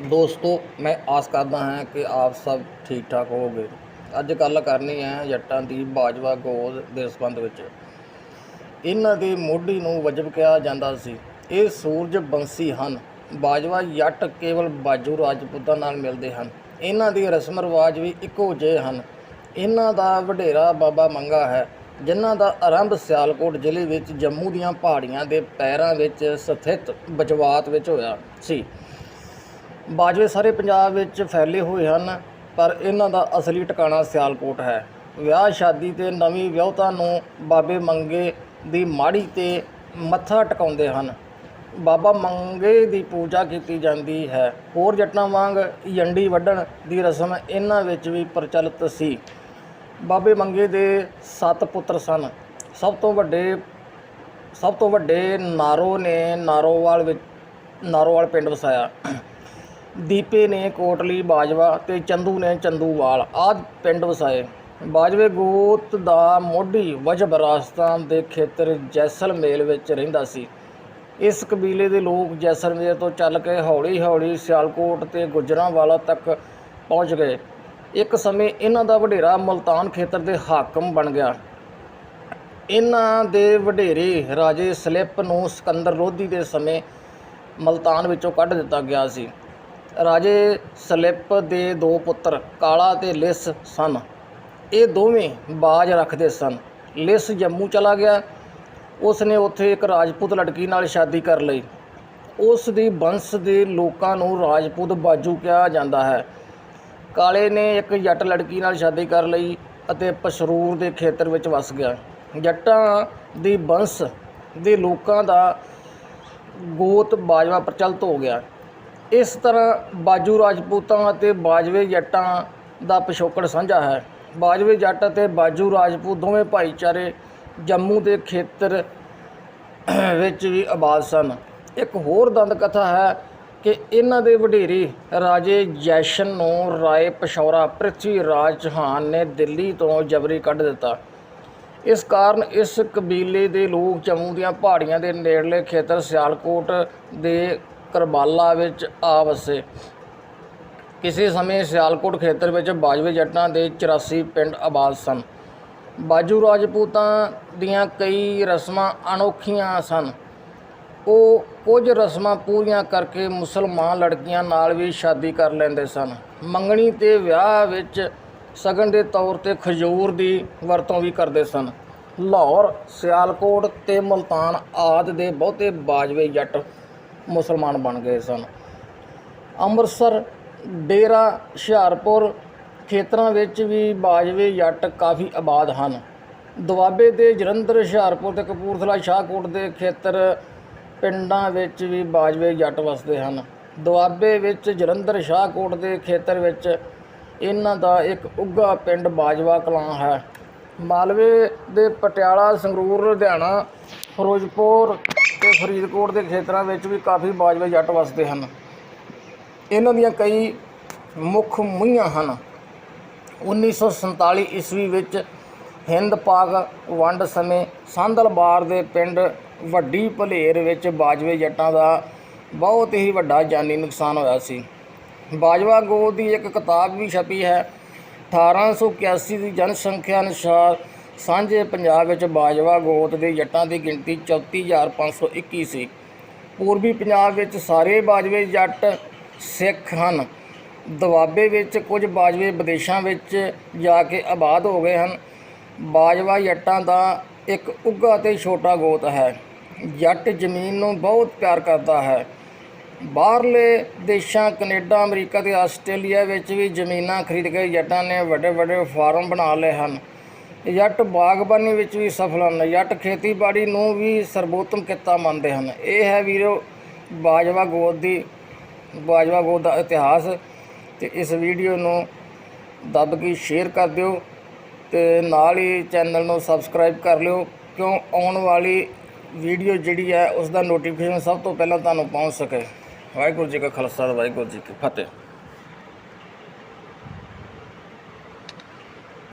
ਦੋਸਤੋ, ਮੈਂ ਆਸ ਕਰਦਾ ਹਾਂ ਕਿ ਆਪ ਸਭ ਠੀਕ ਠਾਕ ਹੋਵੋਗੇ। ਅੱਜ ਗੱਲ ਕਰਨੀ ਹੈ ਜੱਟਾਂ ਦੀ ਬਾਜਵਾ ਗੋਦ ਦੇ ਸੰਬੰਧ ਵਿੱਚ। ਇਹਨਾਂ ਦੇ ਮੋਢੀ ਨੂੰ ਵਜਬ ਕਿਹਾ ਜਾਂਦਾ ਸੀ। ਇਹ ਸੂਰਜ ਬੰਸੀ ਹਨ। ਬਾਜਵਾ ਜੱਟ ਕੇਵਲ ਬਾਜੂ ਰਾਜਪੂਤਾਂ ਨਾਲ ਮਿਲਦੇ ਹਨ। ਇਹਨਾਂ ਦੇ ਰਸਮ ਰਿਵਾਜ ਵੀ ਇੱਕੋ ਜਿਹੇ ਹਨ। ਇਹਨਾਂ ਦਾ ਵਡੇਰਾ ਬਾਬਾ ਮੰਗਾ ਹੈ, ਜਿਨ੍ਹਾਂ ਦਾ ਆਰੰਭ ਸਿਆਲਕੋਟ ਜ਼ਿਲ੍ਹੇ ਵਿੱਚ ਜੰਮੂ ਦੀਆਂ ਪਹਾੜੀਆਂ ਦੇ ਪੈਰਾਂ ਵਿੱਚ ਸਥਿਤ ਬਜਵਾਤ ਵਿੱਚ ਹੋਇਆ ਸੀ। ਬਾਜਵੇ ਸਾਰੇ ਪੰਜਾਬ ਵਿੱਚ ਫੈਲੇ ਹੋਏ ਹਨ, ਪਰ ਇਹਨਾਂ ਦਾ ਅਸਲੀ ਟਿਕਾਣਾ ਸਿਆਲਕੋਟ ਹੈ। ਵਿਆਹ ਸ਼ਾਦੀ ਤੇ ਨਵੀਂ ਵਿਆਹੁਤਾ ਨੂੰ ਬਾਬੇ ਮੰਗੇ ਦੀ ਮਾੜੀ ਤੇ ਮੱਥਾ ਟਿਕਾਉਂਦੇ ਹਨ। ਬਾਬਾ ਮੰਗੇ ਦੀ ਪੂਜਾ ਕੀਤੀ ਜਾਂਦੀ ਹੈ। ਹੋਰ ਜੱਟਾਂ ਵਾਂਗ ਯੰਡੀ ਵੱਢਣ ਦੀ ਰਸਮ ਇਹਨਾਂ ਵਿੱਚ ਵੀ ਪ੍ਰਚਲਿਤ ਸੀ। ਬਾਬੇ ਮੰਗੇ ਦੇ ਸੱਤ ਪੁੱਤਰ ਸਨ। ਸਭ ਤੋਂ ਵੱਡੇ, ਸਭ ਤੋਂ ਵੱਡੇ ਨਾਰੋ ਨੇ ਨਾਰੋਵਾਲ ਵਿੱਚ, ਨਾਰੋਵਾਲ ਪਿੰਡ ਵਸਾਇਆ। ਦੀਪੇ ਨੇ ਕੋਟਲੀ, ਬਾਜਵਾ ਤੇ ਚੰਦੂ ਨੇ ਚੰਦੂਵਾਲ। ਆਦ ਪਿੰਡ ਵਸਾਏ। ਬਾਜਵੇ ਗੋਤ ਦਾ ਮੋਢੀ ਵਜਬ ਰਾਜਸਥਾਨ ਦੇ ਖੇਤਰ ਜੈਸਲਮੇਲ ਵਿੱਚ ਰਹਿੰਦਾ ਸੀ। ਇਸ ਕਬੀਲੇ ਦੇ ਲੋਕ ਜੈਸਲਮੇਰ ਤੋਂ ਚੱਲ ਕੇ ਹੌਲੀ-ਹੌਲੀ ਸਿਆਲਕੋਟ ਤੇ ਗੁਜਰਾਂਵਾਲਾ ਤੱਕ ਪਹੁੰਚ ਗਏ। ਇੱਕ ਸਮੇਂ ਇਹਨਾਂ ਦਾ ਵਡੇਰਾ ਮਲਤਾਨ ਖੇਤਰ ਦੇ ਹਾਕਮ ਬਣ ਗਿਆ। ਇਹਨਾਂ ਦੇ ਵਡੇਰੇ ਰਾਜੇ ਸਲਿਪ ਨੂੰ ਸਿਕੰਦਰ ਲੋਧੀ ਦੇ ਸਮੇਂ ਮਲਤਾਨ ਵਿੱਚੋਂ ਕੱਢ ਦਿੱਤਾ ਗਿਆ ਸੀ। ਰਾਜੇ ਸਲਿਪ ਦੇ ਦੋ ਪੁੱਤਰ, ਕਾਲਾ ਤੇ ਲਿਸ, ਸਨ। ਇਹ ਦੋਵੇਂ ਬਾਜ ਰੱਖਦੇ ਸਨ। ਲਿਸ ਜੰਮੂ ਚਲਾ ਗਿਆ। ਉਸ ਨੇ ਉੱਥੇ ਇੱਕ ਰਾਜਪੂਤ ਲੜਕੀ ਨਾਲ ਸ਼ਾਦੀ ਕਰ ਲਈ। ਉਸ ਦੀ ਬੰਸ ਦੇ ਲੋਕਾਂ ਨੂੰ ਰਾਜਪੂਤ ਬਾਜੂ ਕਿਹਾ ਜਾਂਦਾ ਹੈ। ਕਾਲੇ ਨੇ ਇੱਕ ਜੱਟ ਲੜਕੀ ਨਾਲ ਸ਼ਾਦੀ ਕਰ ਲਈ ਅਤੇ ਪਸ਼ਰੂਰ ਦੇ ਖੇਤਰ ਵਿੱਚ ਵਸ ਗਿਆ। ਜੱਟਾਂ ਦੀ ਬੰਸ ਦੇ ਲੋਕਾਂ ਦਾ ਗੋਤ ਬਾਜਵਾ ਪ੍ਰਚਲਿਤ ਹੋ ਗਿਆ। ਇਸ ਤਰ੍ਹਾਂ ਬਾਜੂ ਰਾਜਪੂਤਾਂ ਅਤੇ ਬਾਜਵੇ ਜੱਟਾਂ ਦਾ ਪਿਛੋਕੜ ਸਾਂਝਾ ਹੈ। ਬਾਜਵੇ ਜੱਟ ਅਤੇ ਬਾਜੂ ਰਾਜਪੂਤ ਦੋਵੇਂ ਭਾਈਚਾਰੇ ਜੰਮੂ ਦੇ ਖੇਤਰ ਵਿੱਚ ਵੀ ਆਬਾਦ ਸਨ। ਇੱਕ ਹੋਰ ਦੰਦ ਕਥਾ ਹੈ ਕਿ ਇਹਨਾਂ ਦੇ ਵਡੇਰੇ ਰਾਜੇ ਜੈਸ਼ਨ ਨੂੰ ਰਾਏ ਪਸ਼ੌਰਾ ਪ੍ਰਿਥਵੀ ਰਾਜ ਚੌਹਾਨ ਨੇ ਦਿੱਲੀ ਤੋਂ ਜਬਰੀ ਕੱਢ ਦਿੱਤਾ। ਇਸ ਕਾਰਨ ਇਸ ਕਬੀਲੇ ਦੇ ਲੋਕ ਜੰਮੂ ਦੀਆਂ ਪਹਾੜੀਆਂ ਦੇ ਨੇੜਲੇ ਖੇਤਰ ਸਿਆਲਕੋਟ ਦੇ ਕਰਬਾਲਾ ਵਿੱਚ ਆ ਵਸੇ। ਕਿਸੇ ਸਮੇਂ ਸਿਆਲਕੋਟ ਖੇਤਰ ਵਿੱਚ ਬਾਜਵੇ ਜੱਟਾਂ ਦੇ 84 ਪਿੰਡ ਆਬਾਦ ਸਨ। ਬਾਜੂ ਰਾਜਪੂਤਾਂ ਦੀਆਂ ਕਈ ਰਸਮਾਂ ਅਨੋਖੀਆਂ ਸਨ। ਉਹ ਕੁਝ ਰਸਮਾਂ ਪੂਰੀਆਂ ਕਰਕੇ ਮੁਸਲਮਾਨ ਲੜਕੀਆਂ ਨਾਲ ਵੀ ਸ਼ਾਦੀ ਕਰ ਲੈਂਦੇ ਸਨ। ਮੰਗਣੀ ਤੇ ਵਿਆਹ ਵਿੱਚ ਸਗਨ ਦੇ ਤੌਰ ਤੇ ਖਜੂਰ ਦੀ ਵਰਤੋਂ ਵੀ ਕਰਦੇ ਸਨ। ਲਾਹੌਰ, ਸਿਆਲਕੋਟ ਤੇ ਮਲਤਾਨ ਆਦ ਦੇ ਬਹੁਤੇ ਬਾਜਵੇ ਜੱਟ ਮੁਸਲਮਾਨ ਬਣ ਗਏ ਸਨ। ਅੰਮ੍ਰਿਤਸਰ, ਡੇਰਾ, ਹੁਸ਼ਿਆਰਪੁਰ ਖੇਤਰਾਂ ਵਿੱਚ ਵੀ ਬਾਜਵੇ ਜੱਟ ਕਾਫੀ ਆਬਾਦ ਹਨ। ਦੁਆਬੇ ਦੇ ਜਲੰਧਰ, ਹੁਸ਼ਿਆਰਪੁਰ ਤੇ ਕਪੂਰਥਲਾ, ਸ਼ਾਹਕੋਟ ਦੇ ਖੇਤਰ ਪਿੰਡਾਂ ਵਿੱਚ ਵੀ ਬਾਜਵੇ ਜੱਟ ਵਸਦੇ ਹਨ। ਦੁਆਬੇ ਵਿੱਚ ਜਲੰਧਰ, ਸ਼ਾਹਕੋਟ ਦੇ ਖੇਤਰ ਵਿੱਚ ਇਹਨਾਂ ਦਾ ਇੱਕ ਉੱਗਾ ਪਿੰਡ ਬਾਜਵਾ ਕਲਾਂ ਹੈ। ਮਾਲਵੇ ਦੇ ਪਟਿਆਲਾ, ਸੰਗਰੂਰ, ਲੁਧਿਆਣਾ, ਫਿਰੋਜ਼ਪੁਰ ਤੇ ਫਰੀਦਕੋਟ ਦੇ ਖੇਤਰਾਂ ਵਿੱਚ ਵੀ ਕਾਫੀ ਬਾਜਵੇ ਜੱਟ ਵਸਦੇ ਹਨ। ਇਹਨਾਂ ਦੀਆਂ ਕਈ ਮੁੱਖ ਮੁਹੀਆਂ ਹਨ। 1947 ਈਸਵੀ ਵਿੱਚ ਹਿੰਦ ਪਾਕ ਵੰਡ ਸਮੇਂ ਸੰਦਲਬਾਰ ਦੇ ਪਿੰਡ ਵੱਡੀ ਭਲੇਰ ਵਿੱਚ ਬਾਜਵੇ ਜੱਟਾਂ ਦਾ ਬਹੁਤ ਹੀ ਵੱਡਾ ਜਾਨੀ ਨੁਕਸਾਨ ਹੋਇਆ ਸੀ। ਬਾਜਵਾ ਗੋਤ ਦੀ ਇੱਕ ਕਿਤਾਬ ਵੀ ਛਪੀ ਹੈ 1881 ਦੀ ਜਨਸੰਖਿਆ ਅਨੁਸਾਰ ਸਾਂਝੇ ਪੰਜਾਬ ਵਿੱਚ ਬਾਜਵਾ ਗੋਤ ਦੇ ਜੱਟਾਂ ਦੀ ਗਿਣਤੀ 34521 ਸੀ ਪੂਰਬੀ ਪੰਜਾਬ ਵਿੱਚ ਸਾਰੇ ਬਾਜਵੇ ਜੱਟ ਸਿੱਖ ਹਨ। ਦੁਆਬੇ ਵਿੱਚ ਕੁਝ ਬਾਜਵੇ ਵਿਦੇਸ਼ਾਂ ਵਿੱਚ ਜਾ ਕੇ ਆਬਾਦ ਹੋ ਗਏ ਹਨ। ਬਾਜਵਾ ਜੱਟਾਂ ਦਾ ਇੱਕ ਉੱਗਾ ਤੇ ਛੋਟਾ ਗੋਤ ਹੈ। ਜੱਟ ਜ਼ਮੀਨ ਨੂੰ ਬਹੁਤ ਪਿਆਰ ਕਰਦਾ ਹੈ। ਬਾਹਰਲੇ ਦੇਸ਼ਾਂ, ਕੈਨੇਡਾ, ਅਮਰੀਕਾ ਤੇ ਆਸਟ੍ਰੇਲੀਆ ਵਿੱਚ ਵੀ ਜ਼ਮੀਨਾਂ ਖਰੀਦ ਕੇ ਜੱਟਾਂ ਨੇ ਵੱਡੇ ਵੱਡੇ ਫਾਰਮ ਬਣਾ ਲਏ ਹਨ। ਜੱਟ ਬਾਗਬਾਨੀ ਵਿੱਚ ਵੀ ਸਫਲ ਹਨ। ਜੱਟ ਖੇਤੀਬਾੜੀ ਨੂੰ ਵੀ ਸਰਬੋਤਮ ਕਿੱਤਾ ਮੰਨਦੇ ਹਨ। ਇਹ ਹੈ ਵੀਰੋ ਬਾਜਵਾ ਗੋਦ ਦੀ, ਬਾਜਵਾ ਗੋਦ ਦਾ ਇਤਿਹਾਸ। ਤੇ ਇਸ ਵੀਡੀਓ ਨੂੰ ਦੱਬ ਕੇ ਸ਼ੇਅਰ ਕਰ ਦਿਓ ਤੇ ਨਾਲ ਹੀ ਚੈਨਲ ਨੂੰ ਸਬਸਕ੍ਰਾਈਬ ਕਰ ਲਿਓ, ਕਿਉਂ ਆਉਣ ਵਾਲੀ ਵੀਡੀਓ ਜਿਹੜੀ ਹੈ ਉਸ ਦਾ ਨੋਟੀਫਿਕੇਸ਼ਨ ਸਭ ਤੋਂ ਪਹਿਲਾਂ ਤੁਹਾਨੂੰ ਪਹੁੰਚ ਸਕੇ। ਵਾਹਿਗੁਰੂ ਜੀ ਕਾ ਖਾਲਸਾ ਵਾਹਿਗੁਰੂ ਜੀ ਕੀ ਫਤਿਹ।